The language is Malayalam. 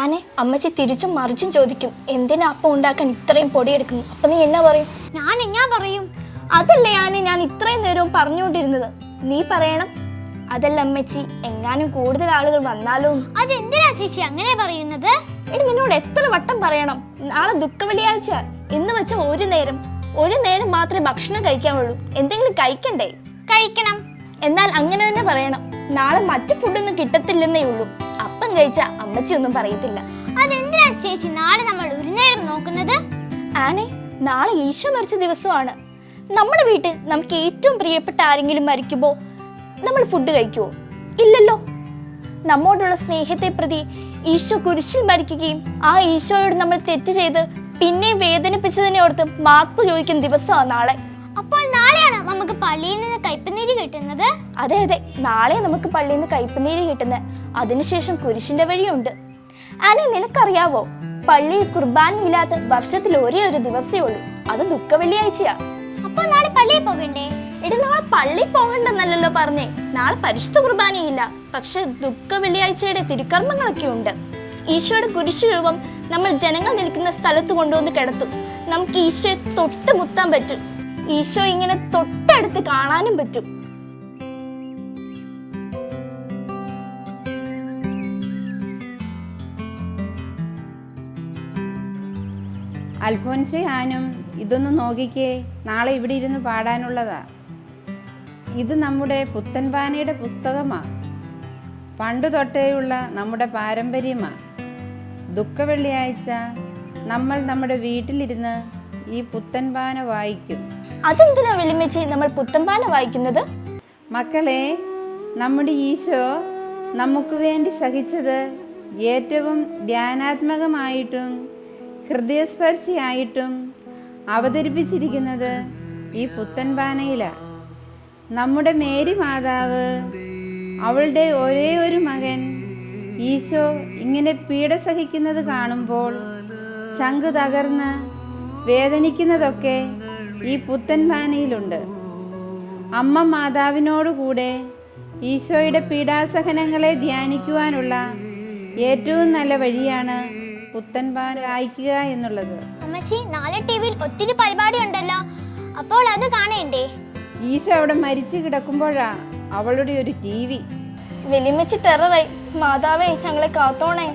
ആനെ അമ്മച്ചി തിരിച്ചും മറിച്ചും ചോദിക്കും എന്തിനാ അപ്പം ഉണ്ടാക്കാൻ ഇത്രയും പൊടിയെടുക്കുന്നു? അപ്പൊ നീ എന്നാ പറയും? ഞാൻ എന്നാ പറയും? അതല്ലേ ആനെ ഞാൻ ഇത്രയും നേരവും പറഞ്ഞുകൊണ്ടിരുന്നത്. നീ പറയണം. അതല്ല അമ്മച്ചി എങ്ങാനും കൂടുതൽ ആളുകൾ വന്നാലോ. അതെന്തിനാ ചേച്ചി അങ്ങനെ പറയുന്നത്? എടി നിന്നോട് എത്ര വട്ടം പറയണം. നാളെ ദുഃഖ വെള്ളിയാഴ്ച എന്ന് വെച്ച ഒരു നേരം. ഒരു നേരം മാത്രമേ ഭക്ഷണം കഴിക്കാൻ കഴിക്കാവുള്ളൂ. എന്തെങ്കിലും കഴിക്കണ്ടേ? കഴിക്കണം. എന്നാൽ അങ്ങനെ തന്നെ പറയണം. നാളെ മറ്റു ഫുഡൊന്നും കിട്ടത്തില്ലെന്നേ ഉള്ളൂ. അപ്പം കഴിച്ച അമ്മച്ചി ഒന്നും പറയത്തില്ല. അതെന്തിനാ ചേച്ചി? നാളെ നമ്മൾ ഒരു നേരം നോക്കുന്നത്? ആനെ നാളെ ഈശോ മരിച്ച ദിവസമാണ്. നമ്മുടെ വീട്ടിൽ നമുക്ക് ഏറ്റവും പ്രിയപ്പെട്ട ആരെങ്കിലും മരിക്കുമ്പോൾ നമ്മൾ ഫുഡ് കഴിക്കുമോ ഇല്ലല്ലോ. നമ്മോടുള്ള സ്നേഹത്തെ പ്രതി ഈശോ കുരിശിൽ മരിക്കുകയും ആ ഈശോയോട് നമ്മൾ തെറ്റ് ചെയ്ത് പിന്നെയും വേദനിപ്പിച്ചതിനെ ഓർത്ത് മാപ്പ് ചോദിക്കുന്ന ദിവസമാണ് നാളെ. അപ്പോൾ നാളെയാണ് നമുക്ക് പള്ളിയിൽ നിന്ന് കിട്ടുന്നത്? അതെ അതെ. നാളെ നമുക്ക് പള്ളിയിൽ നിന്ന് കയ്പുനീര് കിട്ടുന്നത്. അതിനുശേഷം കുരിശിന്റെ വഴിയുണ്ട്. അനി നിനക്കറിയാവോ? പള്ളിയിൽ കുർബാനയില്ലാത്ത വർഷത്തിൽ ഒരേ ഒരു ദിവസേ ഉള്ളൂ. അത് ദുഃഖ വെള്ളിയാഴ്ചയാ. അപ്പൊ നാളെ പള്ളിയിൽ പോകണ്ടേ? എടി നാളെ പള്ളി പോകണ്ടെന്നല്ലല്ലോ പറഞ്ഞേ. നാളെ പരിശുദ്ധ കുർബാനയില്ല. പക്ഷെ ദുഃഖ വെള്ളിയാഴ്ചയുടെ തിരുക്കർമ്മങ്ങളൊക്കെ ഉണ്ട്. ഈശോയുടെ കുരിശ് രൂപം നമ്മൾ ജനങ്ങൾ നിൽക്കുന്ന സ്ഥലത്ത് കൊണ്ടുവന്ന് കിടത്തും. നമുക്ക് ഈശോയെ തൊട്ട് മുത്താൻ പറ്റും. ഈശോ ഇങ്ങനെ തൊട്ടടുത്ത് കാണാനും പറ്റും. അൽഫോൻസെ ആനും ഇതൊന്ന് നോക്കിക്കേ. നാളെ ഇവിടെ ഇരുന്ന് പാടാനുള്ളതാ. ഇത് നമ്മുടെ പുത്തൻപാനയുടെ പുസ്തകമാ. പണ്ട് തൊട്ടേയുള്ള നമ്മുടെ പാരമ്പര്യമാ. ദുഃഖവെള്ളിയാഴ്ച നമ്മൾ നമ്മുടെ വീട്ടിലിരുന്ന് ഈ പുത്തൻപാന വായിക്കും. അതെന്തിനാ വെളിമച്ചി നമ്മൾ പുത്തൻപാന വായിക്കുന്നത്? മക്കളെ നമ്മുടെ ഈശോ നമുക്ക് വേണ്ടി സഹിച്ചത് ഏറ്റവും ധ്യാനാത്മകമായിട്ടും ഹൃദയസ്പർശിയായിട്ടും അവതരിപ്പിച്ചിരിക്കുന്നത് ഈ പുത്തൻ പുത്തൻപാനയിലാണ് നമ്മുടെ മേരി മാതാവ് അവളുടെ ഒരേ ഒരു മകൻ ഈശോ ഇങ്ങനെ പീഡ സഹിക്കുന്നത് കാണുമ്പോൾ ചങ്ക് തകർന്ന് വേദനിക്കുന്നതൊക്കെ ഈ പുത്തൻ പുത്തൻപാനയിലുണ്ട് അമ്മ മാതാവിനോടുകൂടെ ഈശോയുടെ പീഡാസഹനങ്ങളെ ധ്യാനിക്കുവാനുള്ള ഏറ്റവും നല്ല വഴിയാണ് പുത്തൻപാന വായിക്കുക എന്നുള്ളത്. അമ്മച്ചി നാളെ ടിവിയിൽ ഒത്തിരി പരിപാടി ഉണ്ടല്ലോ അപ്പോൾ അത് കാണേണ്ടേ? ഈശോ അവിടെ മരിച്ചു കിടക്കുമ്പോഴാ അവളുടെ ഒരു ടി വി വെലിമിച്ച് ടെററായി. മാതാവേ ഞങ്ങളെ കാത്തോണേ.